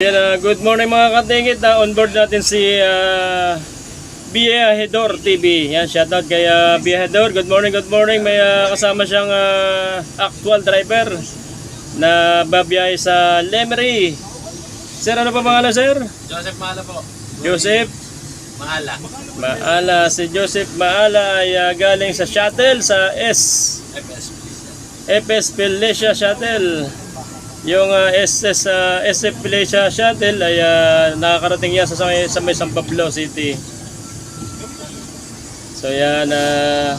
Yan, ah, good morning mga katingit. Uh, on board natin si uh, Biahedor TV. Yan, shoutout kay uh, Biahedor. Good morning, good morning. May ah, kasama siyang ah, actual driver na babiyahe sa Lemery. Sir, ano pa pangalan, sir? Joseph Mala po. Joseph Maala. Maala. Si Joseph Maala ay ah, galing sa shuttle sa S. FS. FS Pelesia Shuttle. Yung uh, SS uh, SF Pelesia Shuttle ay ah, nakakarating yan sa, may- sa may San Pablo City. So yan, ah,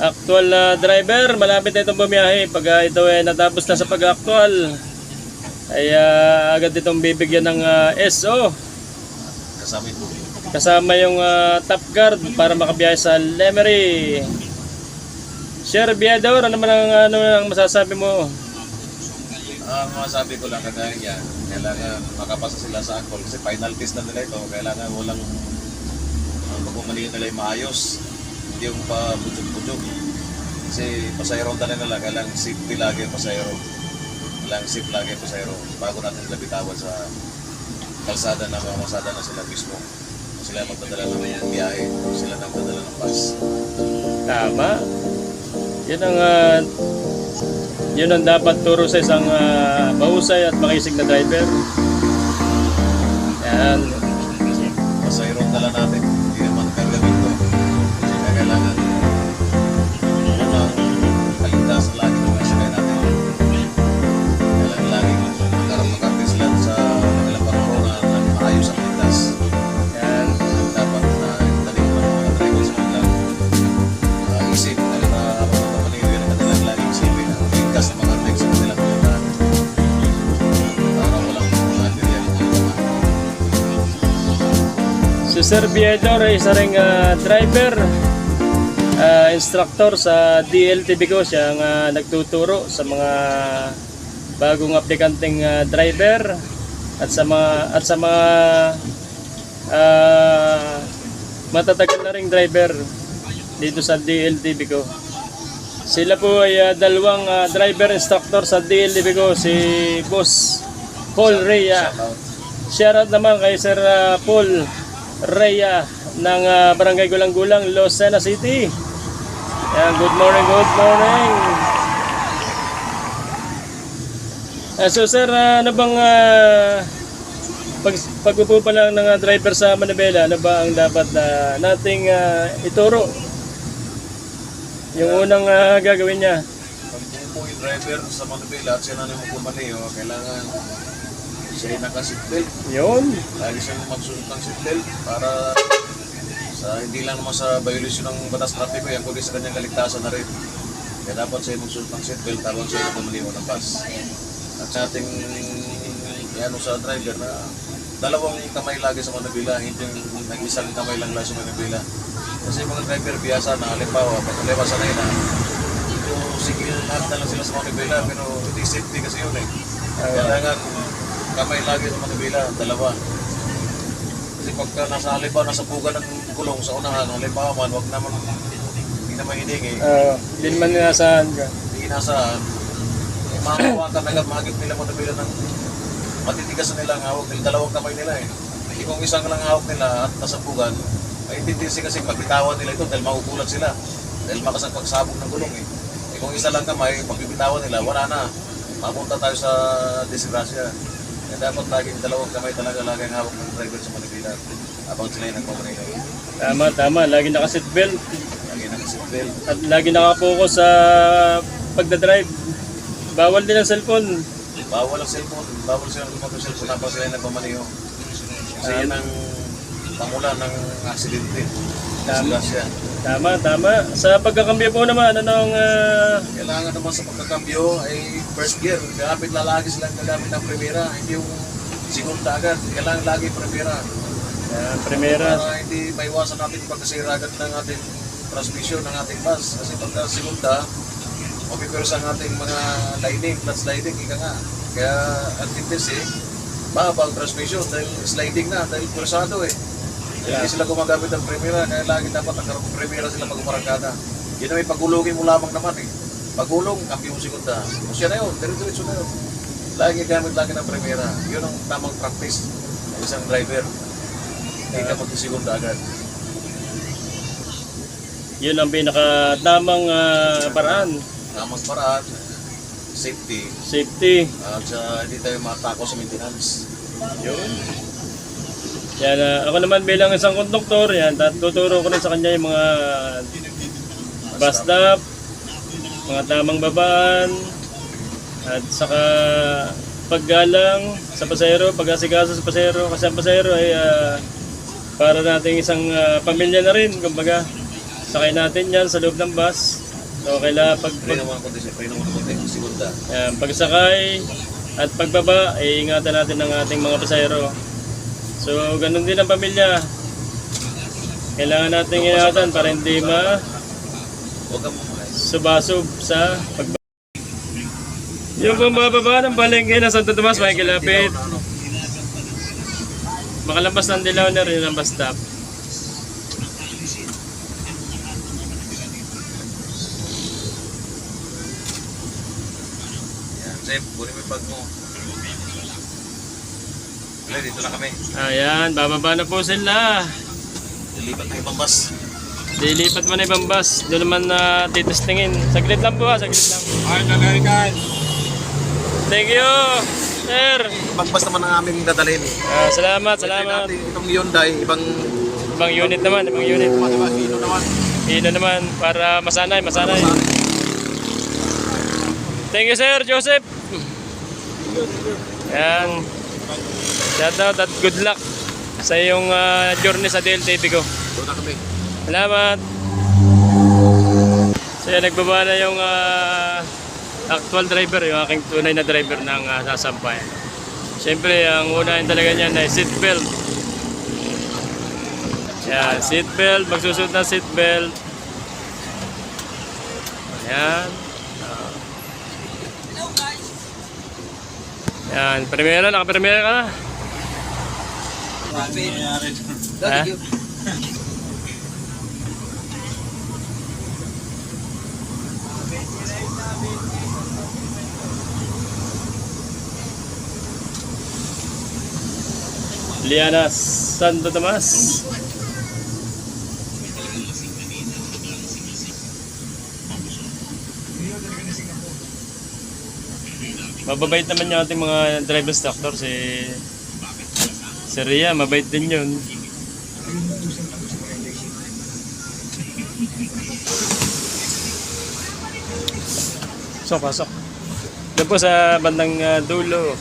actual na driver, malapit na itong bumiyahe. Pag ah, ito ay natapos na sa pag-actual, ay ah, agad itong bibigyan ng ah, SO. Kasama ito. Kasama yung ah, top guard para makabiyahe sa Lemery. Sir Biador, ano man ang, ano ang masasabi mo? Ang masasabi ko lang kagaya niya, kailangan makapasa sila sa actual kasi final test na nila ito. Kailangan walang ang pagpumaliin nila ay maayos. Hindi yung pa-budyog-budyog. Kasi pasayro na nila, kailangan safety lagi pasayro. Kailangan safe lagi pasayro bago natin nila bitawan sa kalsada na mamasada na sila mismo. Sila magdadala ng biyahe, sila nagdadala ng bus. Tama. Yun ang ah, yun ang dapat turo sa isang ah, mahusay at makisig na driver. Yan. Sir Biedor ay isa ring ah, driver, ah, instructor sa DLTV ko. Siya ang ah, nagtuturo sa mga bagong aplikanteng ah, driver at sa mga at sa mga ah, matatagal na ring driver dito sa DLTV ko. Sila po ay ah, dalawang ah, driver instructor sa DLTV ko, si Boss Paul Rhea. Shoutout naman kay Sir ah, Paul Rhea ng ah, Barangay Gulang-Gulang, Lucena City. Yan, good morning, good morning. Ah, so sir, ah, ano bang uh, pag, pagpupo pa lang ng ah, driver sa Manibela, ano ba ang dapat na nating ah, ituro? Yung unang ah, gagawin niya. Pag po yung driver sa Manila at siya na naman pumaliho, kailangan siya ay naka-seatbelt. Yun. Lagi siyang magsunod ng seatbelt para sa hindi lang naman sa violation ng batas trapiko yan, kundi sa kanyang kaligtasan na rin. Kaya dapat siya magsunod ng seatbelt habang siya ay pumaliho ng bus. At sa ating ano sa driver na dalawang kamay lagi sa Manila, hindi yung nag-isang kamay lang lang sa Manila. Kasi yung mga driver biyasa na halimbawa, pag halimbawa sanay na, sige lahat na lang sila sa Manila, pero hindi safety kasi yun eh. Kailangan kamay lagi sa Manila, dalawa. Kasi pagka nasa halimbawa, nasa puga ng gulong sa unahan, halimbawa man, wag naman, hindi naman hiningi, Uh, hindi naman inasahan ka. hindi inasaan, eh, makahawakan agad, mahagip nila Manila ng matitigas na nila ang hawak nila, dalawang kamay nila eh. Kung isang lang hawak nila at nasa pugan, ay intindisi kasi pagbitawan nila ito dahil makukulat sila. Dahil makas ang pagsabog ng gulong eh. eh kung isa lang kamay, pagbibitawan nila, wala na. Mapunta tayo sa disgrasya. Kaya dapat laging dalawang kamay talaga lagi ang hawak ng driver sa Manila. Habang sila yung nagpapanay Tama, tama. Lagi naka-seatbelt. Lagi ng seatbelt. At lagi nakapokus sa pagdadrive. Bawal din ang cellphone. Bawal ang cellphone. Bawal sila ng cellphone habang sila yung nagpamaniho. Kasi yan ang pamula ng aksidente. Disgrasya. Tama, tama. Sa pagkakambyo po naman, anong... ah, Kailangan naman sa pagkakambyo ay first gear. Gamit na lagi silang gagamit ng primera. Hindi yung segunda agad. Kailangan lagi primera. ah, primera. Para hindi maiwasan natin pagkasira agad ng ating transmission ng ating bus. Kasi pagka segunda, mapipirsa ang ating mga lining, clutch sliding, ika nga. Kaya ang tendency, mahaba ang transmission dahil sliding na, dahil pursado eh. Hindi sila gumagamit ng primera, kaya lagi dapat nagkaroon ng primera sila pag umarangkada. Yun ay pagulungin mo lamang naman eh. Pagulong, kampi mo segunda. O siya na yun, dire-diretso na yun. Lagi gamit lagi ng primera. Yun ang tamang practice ng isang driver. Hindi ka magsisigunda agad. Yun ang pinaka tamang ah, paraan. Tamang paraan, safety, Safety. at sa hindi tayo matako sa maintenance. Yun. Yan, ah, ako naman bilang isang konduktor, yan, tuturo ko rin sa kanya yung mga bus stop, mga tamang babaan, at saka paggalang sa pasahero, pag-asikaso sa pasahero, kasi ang pasahero ay ah, para nating isang ah, pamilya na rin, kumbaga. Sakay natin yan sa loob ng bus. So, kailangan pag, Pre naman ang konti, pre naman ang konti, segunda. Ayan, pagsakay at pagbaba, ay ingatan natin ang ating mga pasahero. So, ganun din ang pamilya. Kailangan natin ingatan para hindi ma subasub sa pagbaba. Yung pumababa ng palengke ng Santo Tomas, may kilapit. Makalabas ng dilaw na rin ang bus stop. Yan, Sep, kunin mo yung mo. Dito na kami. Ayan, bababa na po sila. Lilipat na ibang bus. Dilipat mo na ibang bus. Doon naman na titestingin. Saglit lang po ha, saglit lang. Alright, American. Thank you, sir. Ibang bus naman ang aming dadalhin. Ah, salamat, salamat. Natin itong Hyundai, ibang Ibang unit naman, ibang unit. diba, hino naman. Ino naman para masanay, masanay. Thank you sir, Joseph. Yan. Shout out at good luck sa iyong ah, journey sa DLTV ko. Doon na kami. Salamat. So yan, nagbaba na yung ah, actual driver, yung aking tunay na driver ng uh, sasampayan. Siyempre, ang unahin talaga niyan ay seatbelt. Yan, seatbelt, magsusuot ng seatbelt. Yan. Ah. Yan, primera, naka-primera ka na. Ha? Liana Santo Tomas. Mababait naman yung ating mga driver instructor si si Ria, mabait din yun. So, pasok. Doon po sa bandang ah, dulo.